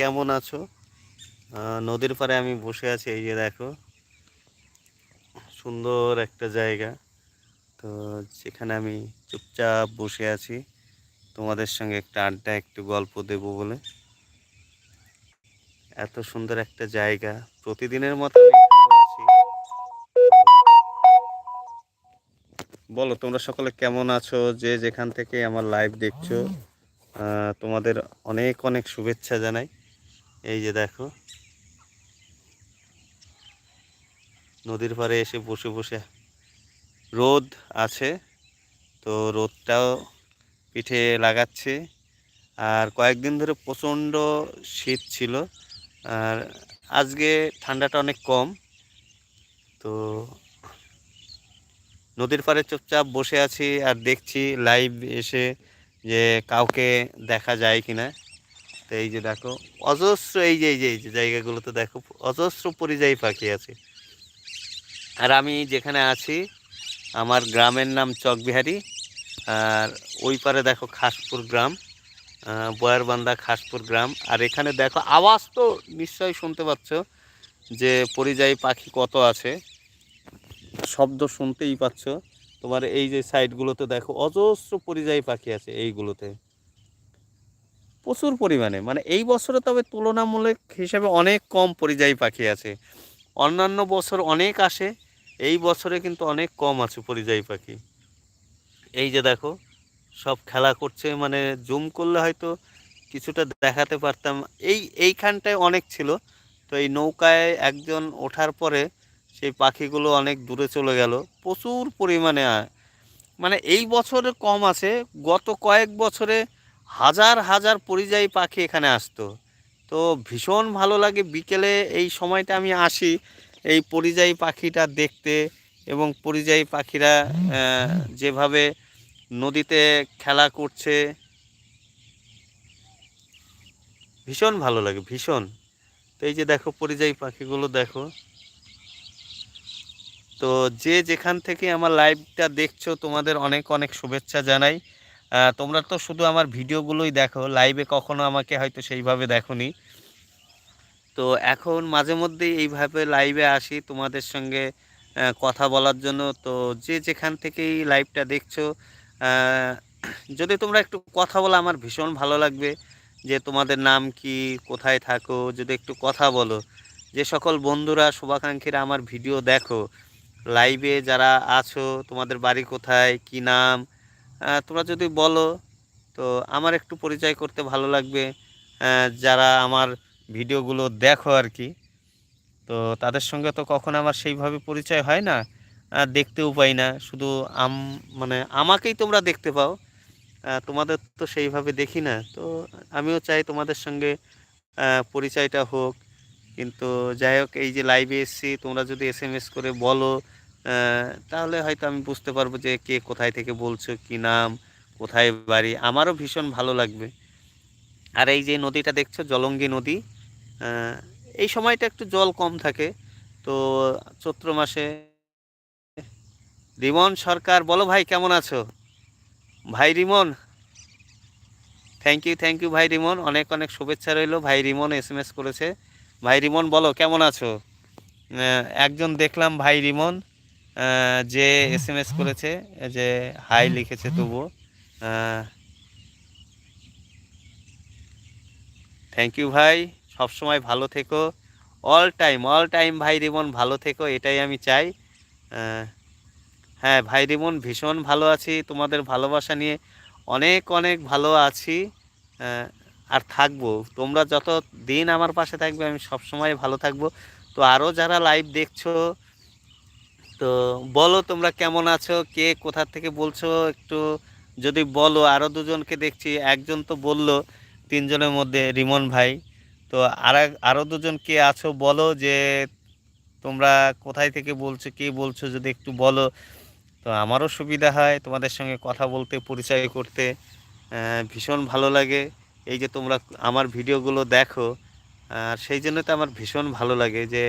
কেমন আছো? নদীর পাড়ে আমি বসে আছি, এই যে দেখো। সুন্দর একটা জায়গা। তো যেখানে আমি চুপচাপ বসে আছি। তোমাদের সঙ্গে একটা আড্ডা, একটু গল্প দেব বলে। এত সুন্দর একটা জায়গা। প্রতিদিনের মতো আসি বলো, তোমরা সকলে কেমন আছো? যে যেখান থেকে আমার লাইভ দেখছ তোমাদের অনেক অনেক শুভেচ্ছা জানাই। এই যে দেখো। নদীর পাড়ে এসে বসে বসে রোদ আছে, তো রোদটাও পিঠে লাগাচ্ছে। আর কয়েকদিন ধরে প্রচণ্ড শীত ছিল, আর আজকে ঠান্ডাটা অনেক কম। তো নদীর পাড়ে চুপচাপ বসে আছি আর দেখছি লাইভ এসে যে কাউকে দেখা যায় কিনা। তো এই যে দেখো, অজস্র এই যে এই যে এই যে জায়গাগুলোতে দেখো, অজস্র পরিযায়ী পাখি আছে। আর আমি যেখানে আছি, আমার গ্রামের নাম চকবিহারি, আর ওই পারে দেখো খাসপুর গ্রাম বয়ারবান্দা খাসপুর গ্রাম। আর এখানে দেখো, আওয়াজ তো নিশ্চয়ই শুনতে পাচ্ছ যে পরিযায়ী পাখি কত আছে। শব্দ শুনতেই পাচ্ছ। তোমার এই যে সাইডগুলোতে দেখো, অজস্র পরিযায়ী পাখি আছে এইগুলোতে। প্রচুর পরিমাণে। মানে এই বছরে তবে তুলনামূলক হিসাবে অনেক কম পরিযায়ী পাখি আছে। অন্যান্য বছর অনেক আসে, এই বছরে কিন্তু অনেক কম আছে পরিযায়ী পাখি। এই যে দেখো, সব খেলা করছে মানে জুম করলে হয়তো কিছুটা দেখাতে পারতাম। এই, এইখানটায় অনেক ছিল। তো এই নৌকায় একজন ওঠার পরে সেই পাখিগুলো অনেক দূরে চলে গেল। প্রচুর পরিমাণে মানে এই বছরে কম আছে, গত কয়েক বছরে হাজার হাজার পরিযায়ী পাখি এখানে আসতো। তো ভীষণ ভালো লাগে বিকেলে এই সময়টা আমি আসি, এই পরিযায়ী পাখিটা দেখতে এবং পরিযায়ী পাখিরা যেভাবে নদীতে খেলা করছে, ভীষণ ভালো লাগে, ভীষণ। তো এই যে দেখো পরিযায়ী পাখিগুলো দেখো। তো যে যেখান থেকে আমার লাইভটা দেখছ, তোমাদের অনেক অনেক শুভেচ্ছা জানাই। তোমরা তো শুধু আমার ভিডিওগুলোই দেখো লাইভে কখনো আমাকে হয়তো সেইভাবে দেখোনি। তো এখন মাঝে মধ্যেই এইভাবে লাইভে আসি তোমাদের সঙ্গে কথা বলার জন্য। তো যে যেখান থেকেই লাইভটা দেখছ যদি তোমরা একটু কথা বলো, আমার ভীষণ ভালো লাগবে যে তোমাদের নাম কি, কোথায় থাকো, যদি একটু কথা বলো। যে সকল বন্ধুরা, শুভাকাঙ্ক্ষীরা আমার ভিডিও দেখো লাইভে যারা আছো, তোমাদের বাড়ি কোথায়, কি নাম তোমরা যদি বলো, তো আমার একটু পরিচয় করতে ভালো লাগবে। যারা আমার ভিডিওগুলো দেখো আর কি, তো তাদের সঙ্গে তো কখনো আমার সেইভাবে পরিচয় হয় না দেখতেও পাই না। শুধু আম মানে আমাকেই তোমরা দেখতে পাও তোমাদের তো সেইভাবে দেখি না। তো আমিও চাই তোমাদের সঙ্গে পরিচয়টা হোক। কিন্তু যাই হোক, এই যে লাইভে এসেছি, তোমরা যদি এস করে বলো তাহলে হয়তো আমি বুঝতে পারব যে কে কোথায় থেকে বলছো, কি নাম, কোথায় বাড়ি। আমারও ভীষণ ভালো লাগবে। আর এই যে নদীটা দেখছ, জলঙ্গি নদী এই সময়টা একটু জল কম থাকে। তো চৈত্র মাসে রিমন সরকার, বলো ভাই কেমন আছো? ভাই Rimon? Thank you thank you ভাই রিমন। অনেক অনেক শুভেচ্ছা রইল। ভাই রিমন এস করেছে। ভাই রিমন, বলো কেমন আছো? একজন দেখলাম ভাই রিমন। যে এস এম এস করেছে যে হাই লিখেছে তবুও থ্যাংক ইউ ভাই সবসময় ভালো থেকো অল টাইম অল টাইম ভাই রিমন ভালো থেকো এটাই আমি চাই হ্যাঁ ভাই রিমন ভীষণ ভালো আছি তোমাদের ভালোবাসা নিয়ে অনেক অনেক ভালো আছি আর থাকব তোমরা যত দিন আমার পাশে থাকবে আমি সব সময় ভালো থাকব তো আরও যারা লাইভ দেখছ তো বলো তোমরা কেমন আছো? কে কোথা থেকে বলছো? একটু যদি বলো আরও দুজনকে দেখছি। একজন তো বলল, তিনজনের মধ্যে রিমন ভাই। তো আর আরও দুজন কে আছো বলো যে তোমরা কোথায় থেকে বলছো, কে বলছো যদি একটু বলো। তো আমারও সুবিধা হয় তোমাদের সঙ্গে কথা বলতে, পরিচয় করতে। ভীষণ ভালো লাগে। এই যে তোমরা আমার ভিডিওগুলো দেখো, আর সেই জন্য তো আমার ভীষণ ভালো লাগে যে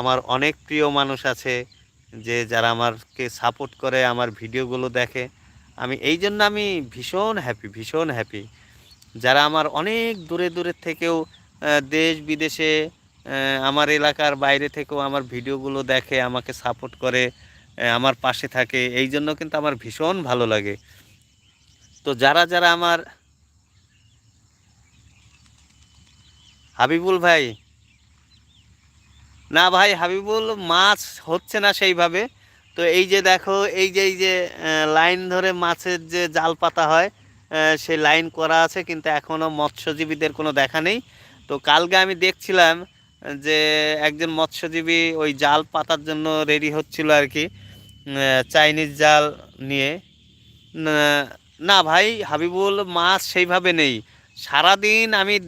আমার অনেক প্রিয় মানুষ আছে। যে যারা আমারকে সাপোর্ট করে, আমার ভিডিওগুলো দেখে, আমি এই জন্য আমি ভীষণ হ্যাপি ভীষণ হ্যাপি যারা আমার অনেক দূরে দূরের থেকেও দেশ বিদেশে আমার এলাকার বাইরে থেকেও আমার ভিডিওগুলো দেখে, আমাকে সাপোর্ট করে আমার পাশে থাকে, এই জন্য কিন্তু আমার ভীষণ ভালো লাগে। তো যারা যারা আমার হাবিবুল ভাই না ভাই, হাবিবুল, মাছ হচ্ছে না সেইভাবে। তো এই যে দেখো, এই যে এই যে লাইন ধরে মাছের যে জাল পাতা হয় সেই লাইন করা আছে, কিন্তু এখনও মৎস্যজীবীদের কোনো দেখা নেই। তো কালকে আমি দেখছিলাম যে একজন মৎস্যজীবী ওই জাল পাতার জন্য রেডি হচ্ছিল আর কি চাইনিজ জাল নিয়ে। না- ভাই, হাবিবুল, মাছ সেইভাবে নেই। সারাদিন আমি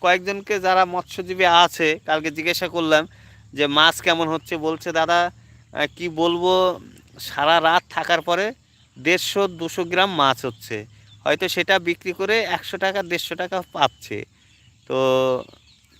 কয়েকজনকে যারা মৎস্যজীবী আছে, কালকে জিজ্ঞাসা করলাম যে মাছ কেমন হচ্ছে বলছে দাদা কি বলব, সারা রাত থাকার পরে দেড়শো দুশো গ্রাম মাছ হচ্ছে। হয়তো সেটা বিক্রি করে একশো টাকা, দেড়শো টাকা পাচ্ছে। তো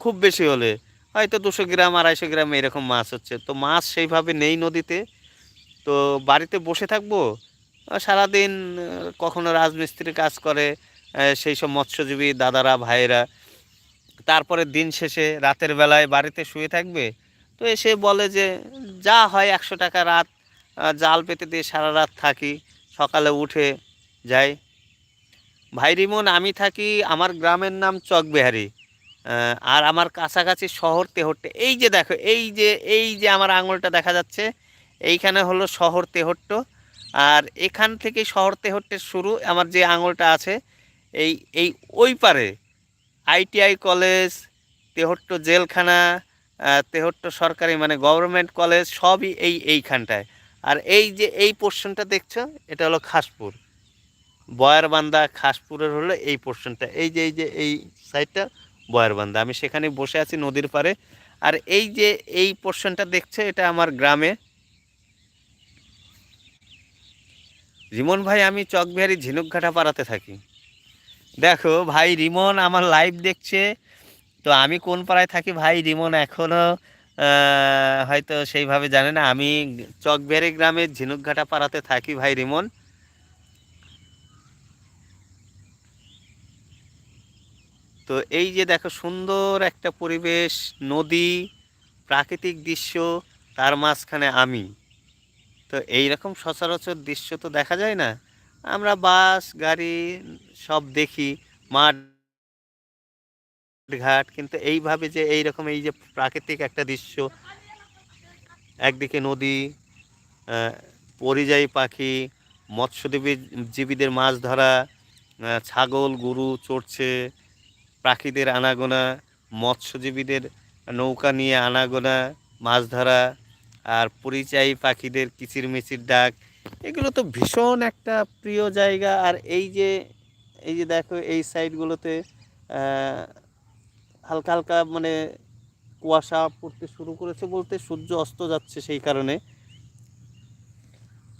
খুব বেশি হলে হয়তো দুশো গ্রাম, আড়াইশো গ্রাম এরকম মাছ হচ্ছে। তো মাছ সেইভাবে নেই নদীতে। তো বাড়িতে বসে থাকব? সারাদিন কখনো রাজমিস্ত্রি কাজ করে সেই সব মৎস্যজীবী দাদারা, ভাইয়েরা। তারপরে দিন শেষে, রাতের বেলায় বাড়িতে শুয়ে থাকবে? তো এসে বলে যে, যা হয় একশো টাকা রাত জাল পেতে দিয়ে সারা রাত থাকি, সকালে উঠে যাই। ভাই রিমন, আমি থাকি, আমার গ্রামের নাম চকবিহারি আর আমার কাছাকাছি শহর তেহট্টে। এই যে দেখো, এই যে এই যে আমার আঙুলটা দেখা যাচ্ছে, এইখানে হলো শহর তেহট্ট। আর এখান থেকে শহর তেহট্টের শুরু, আমার যে আঙুলটা আছে, এই এই ওই পারে, আইটিআই কলেজ, তেহট্ট জেলখানা তেহট্ট সরকারি মানে গভর্নমেন্ট কলেজ সবই এই এইখানটায়। আর এই যে এই পোর্শনটা দেখছ, এটা হলো খাসপুর। বয়ারবান্দা খাসপুরের হলো এই পোর্শনটা এই যে এই যে, এই সাইডটা বয়ারবান্দা। আমি সেখানে বসে আছি নদীর পাড়ে। আর এই যে, এই পোর্শনটা দেখছ, এটা আমার গ্রামে। রিমন ভাই, আমি চকবিহারি ঝিনুকঘাটা পাড়াতে থাকি। দেখো ভাই, রিমন আমার লাইভ দেখছে। তো আমি কোন পাড়ায় থাকি ভাই, রিমন এখনও হয়তো সেইভাবে জানে না। আমি চকবিহারি গ্রামের ঝিনুকঘাটা পাড়াতে থাকি ভাই, রিমন। তো এই যে দেখো সুন্দর একটা পরিবেশ, নদী, প্রাকৃতিক দৃশ্য, তার মাঝখানে আমি। তো এই রকম সচরাচর দৃশ্য তো দেখা যায় না। আমরা বাস, গাড়ি সব দেখি, মাঠ ঘাট, কিন্তু এইভাবে যে এই রকম এই যে প্রাকৃতিক একটা দৃশ্য, একদিকে নদী পরিযায়ী পাখি, মৎস্যজীবী জীবীদের মাছ ধরা ছাগল, গরু চড়ছে, পাখিদের আনাগোনা, মৎস্যজীবীদের নৌকা নিয়ে আনাগোনা, মাছ ধরা, আর পরিযায়ী পাখিদের কিচিরমিচির ডাক, এগুলো তো ভীষণ একটা প্রিয় জায়গা। আর এই যে এই যে দেখো এই সাইডগুলোতে হালকা হালকা মানে কুয়াশা পড়তে শুরু করেছে বলতে সূর্য অস্ত যাচ্ছে সেই কারণে।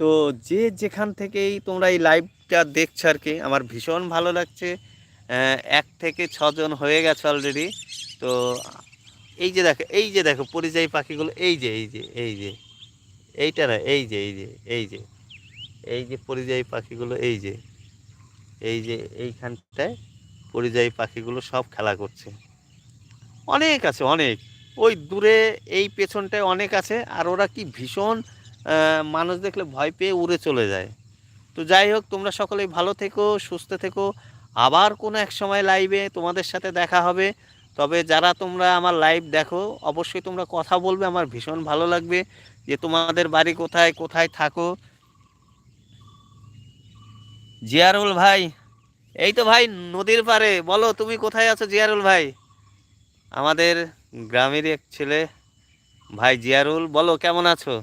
তো যে যেখান থেকেই তোমরা এই লাইভটা দেখছ আর কি, আমার ভীষণ ভালো লাগছে। এক থেকে ছজন হয়ে গেছে অলরেডি তো এই যে দেখো, এই যে দেখো, পরিযায়ী পাখিগুলো, এই যে এই যে এই যে, এইটা না, এই যে এই যে এই যে এই যে পরিযায়ী পাখিগুলো, এই যে এই যে এইখানটায় পরিযায়ী পাখিগুলো সব খেলা করছে। অনেক আছে, অনেক। ওই দূরে এই পেছনটায় অনেক আছে, আর ওরা কি ভীষণ মানুষ দেখলে ভয় পেয়ে উড়ে চলে যায়। তো যাই হোক, তোমরা সকলেই ভালো থেকো, সুস্থ থেকো। আবার কোনো এক সময় লাইভে তোমাদের সাথে দেখা হবে। তবে যারা তোমরা আমার লাইভ দেখো, অবশ্যই তোমরা কথা বলবে, আমার ভীষণ ভালো লাগবে যে তোমাদের বাড়ি কোথায় কোথায় থাকো। জিয়ারুল ভাই, এই তো ভাই, নদীর পাড়ে। বলো, তুমি কোথায় আছো জিয়ারুল ভাই? আমাদের গ্রামের এক ছেলে, ভাই জিয়ারুল। বলো, কেমন আছো?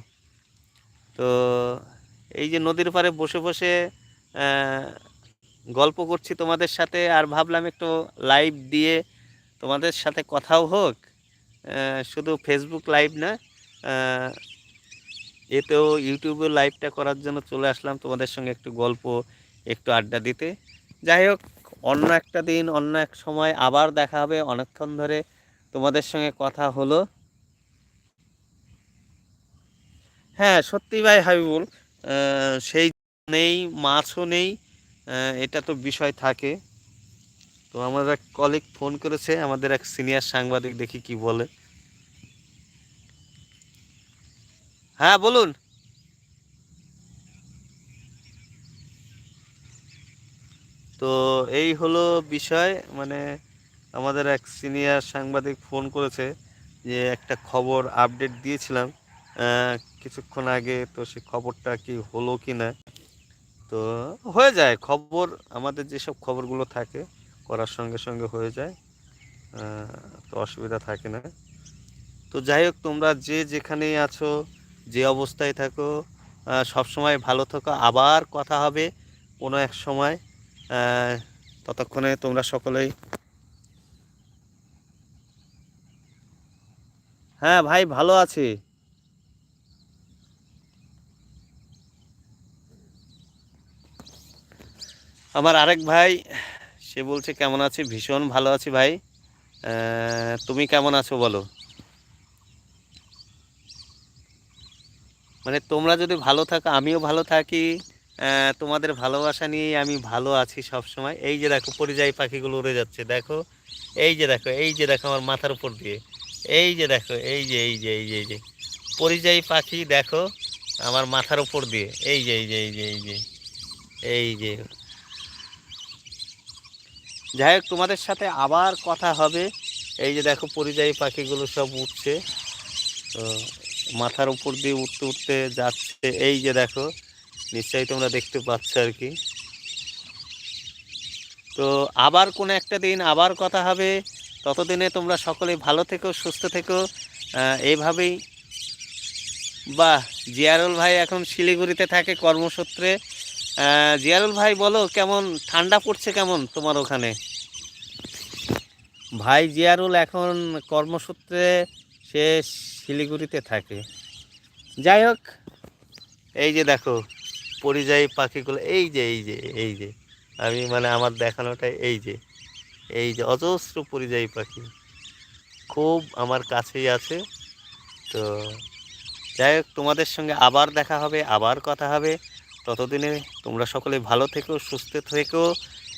তো এই যে নদীর পাড়ে বসে বসে গল্প করছি তোমাদের সাথে, আর ভাবলাম একটু লাইভ দিয়ে তোমাদের সাথে কথাও হোক। শুধু ফেসবুক লাইভ না এতেও ইউটিউবে লাইভটা করার জন্য চলে আসলাম তোমাদের সঙ্গে একটু গল্প, একটু আড্ডা দিতে। যাই হোক, অন্য একটা দিন, অন্য এক সময় আবার দেখা হবে অনেকক্ষণ ধরে। তোমাদের সঙ্গে কথা হলো। হ্যাঁ সত্যি ভাই হাবিবুল সেই নেই, মাছও নেই এটা তো বিষয় থাকে। তো আমার এক কলিগ ফোন করেছে, আমাদের এক সিনিয়র সাংবাদিক, দেখি কি বলে। হ্যাঁ বলুন। তো এই হলো বিষয় মানে আমাদের এক সিনিয়র সাংবাদিক ফোন করেছে যে একটা খবর আপডেট দিয়েছিলাম কিছুক্ষণ আগে। তো সে খবরটা কি হলো কি না? তো হয়ে যায়। খবর, আমাদের যেসব খবরগুলো থাকে, করার সঙ্গে সঙ্গে হয়ে যায়। তো অসুবিধা থাকে না। তো যাই হোক, তোমরা যে যেখানেই আছো, যে অবস্থায় থাকো সবসময় ভালো থাকো। আবার কথা হবে কোনো এক সময়। ততক্ষণে তোমরা সকলেই হ্যাঁ ভাই, ভালো আছি। আমার আরেক ভাই, সে বলছে, কেমন আছে? ভীষণ ভালো আছি ভাই। তুমি কেমন আছো বলো? মানে তোমরা যদি ভালো থাকো, আমিও ভালো থাকি। তোমাদের ভালোবাসা নিয়েই আমি ভালো আছি সব সময় এই যে দেখো, পরিযায়ী পাখিগুলো উড়ে যাচ্ছে, দেখো। এই যে দেখো, এই যে দেখো, আমার মাথার উপর দিয়ে। এই যে দেখো, এই যে এই যে এই যে এই যে। পরিযায়ী পাখি দেখো, আমার মাথার উপর দিয়ে। এই যে এই যে এই যে এই যে এই যে। যাই হোক, তোমাদের সাথে আবার কথা হবে। এই যে দেখো, পরিযায়ী পাখিগুলো সব উঠছে। মাথার উপর দিয়ে উঠতে উঠতে যাচ্ছে। এই যে দেখো, নিশ্চয়ই তোমরা দেখতে পাচ্ছ আর কি। তো আবার কোনো একটা দিন আবার কথা হবে। ততদিনে তোমরা সকলে ভালো থেকো সুস্থ থেকো। এইভাবেই। বাহ জিয়ারুল ভাই এখন শিলিগুড়িতে থাকে কর্মসূত্রে। জিয়ারুল ভাই বলো কেমন ঠান্ডা পড়ছে কেমন তোমার ওখানে? ভাই জিয়ারুল এখন কর্মসূত্রে সে শিলিগুড়িতে থাকে। যাই হোক। এই যে দেখো পরিযায়ী পাখিগুলো এই যে এই যে এই যে। আমি মানে আমার দেখানোটা এই যে। এই যে অজস্র পরিযায়ী পাখি। খুব আমার কাছেই আছে। তো যাই হোক, তোমাদের সঙ্গে আবার দেখা হবে, আবার কথা হবে। ততদিনে তোমরা সকলে ভালো থেকো, সুস্থ থেকো।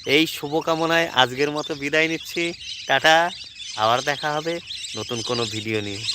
এই শুভকামনায় আজকের মতো বিদায় নিচ্ছি। টাটা, আবার দেখা হবে নতুন কোনো ভিডিও নিয়ে।